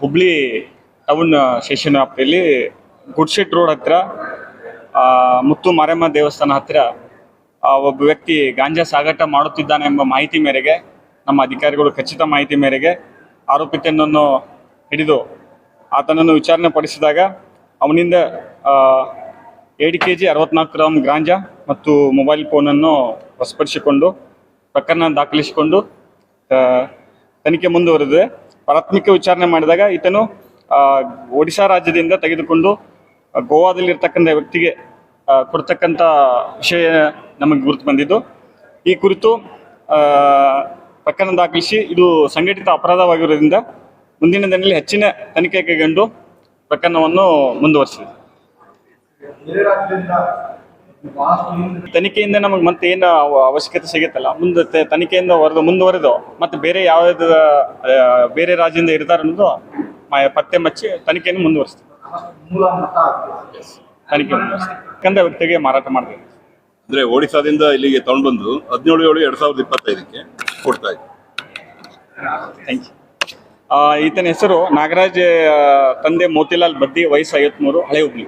Hubli town station ವ್ಯಾಪ್ತಿಯಲ್ಲಿ ಗುಡ್ಶೆಟ್ road ಹತ್ತಿರ ಮುತ್ತು ಮಾರಮ್ಮ ದೇವಸ್ಥಾನ ಹತ್ತಿರ ಒಬ್ಬ ವ್ಯಕ್ತಿ ಗಾಂಜಾ ಸಾಗಾಟ ಮಾಡುತ್ತಿದ್ದಾನೆ ಎಂಬ ಮಾಹಿತಿ ಮೇರೆಗೆ, ನಮ್ಮ ಅಧಿಕಾರಿಗಳು ಖಚಿತ ಮಾಹಿತಿ ಮೇರೆಗೆ ಆರೋಪಿತನನ್ನು ಹಿಡಿದು ಆತನನ್ನು ವಿಚಾರಣೆ ಪಡಿಸಿದಾಗ ಅವನಿಂದ ಎರಡು ಕೆ ಜಿ ಅರವತ್ನಾಲ್ಕು ಗ್ರಾಮ್ ಗಾಂಜಾ ಮತ್ತು ಮೊಬೈಲ್ ಫೋನನ್ನು ವಶಪಡಿಸಿಕೊಂಡು, ಪ್ರಕರಣ ದಾಖಲಿಸಿಕೊಂಡು ತನಿಖೆ ಮುಂದುವರೆದಿದೆ. ಪ್ರಾಥಮಿಕ ವಿಚಾರಣೆ ಮಾಡಿದಾಗ ಈತನು ಒಡಿಶಾ ರಾಜ್ಯದಿಂದ ತೆಗೆದುಕೊಂಡು ಗೋವಾದಲ್ಲಿ ಗೋವಾದಲ್ಲಿರ್ತಕ್ಕಂಥ ವ್ಯಕ್ತಿಗೆ ಕೊಡ್ತಕ್ಕಂಥ ವಿಷಯ ನಮಗೆ ಗುರುತು ಬಂದಿದ್ದು. ಈ ಕುರಿತು ಪ್ರಕರಣ ದಾಖಲಿಸಿ ಇದು ಸಂಘಟಿತ ಅಪರಾಧವಾಗಿರುವುದರಿಂದ ಮುಂದಿನ ದಿನದಲ್ಲಿ ಹೆಚ್ಚಿನ ತನಿಖೆ ಕೈಗೊಂಡು ಪ್ರಕರಣವನ್ನು ಮುಂದುವರಿಸಿದೆ. ತನಿಖೆಯಿಂದ ನಮಗೆ ಮತ್ತೆ ಏನು ಅವ- ಅವಶ್ಯಕತೆ ಸಿಗುತ್ತಲ್ಲ? ಮುಂದೆ ತನಿಖೆಯಿಂದ ಹೊರದು ಮುಂದುವರೆದು ಮತ್ತೆ ಬೇರೆ ಯಾವ್ದು ಬೇರೆ ರಾಜ್ಯದಿಂದ ಇರ್ತಾರೆ ಅನ್ನೋದು ಪತ್ತೆ ಮಚ್ಚಿ ತನಿಖೆಯನ್ನು ಮುಂದುವರಿಸ್ತೀವಿ. ತನಿಖೆ ಮುಂದುವರಿಸ್ತೀವಿ. ಕಂದ ವ್ಯಕ್ತಿಗೆ ಮಾರಾಟ ಮಾಡ್ತೀವಿ. ಅಂದ್ರೆ ಒಡಿಸಾದಿಂದ ಇಲ್ಲಿಗೆ ತಗೊಂಡು ಬಂದು ಹದಿನೇಳು ಏಳು ಎರಡ್ ಸಾವಿರದ ಇಪ್ಪತ್ತೈದಕ್ಕೆ ಕೊಡ್ತಾ ಇದ್ದೀವಿ ಥ್ಯಾಂಕ್ ಯು ಈತನ ಹೆಸರು ನಾಗರಾಜ್ ತಂದೆ ಮೋತಿಲಾಲ್ ಬದ್ದಿ ವಯಸ್ಸು ಐವತ್ಮೂರು ಹಳೆ ಹುಬ್ಳಿ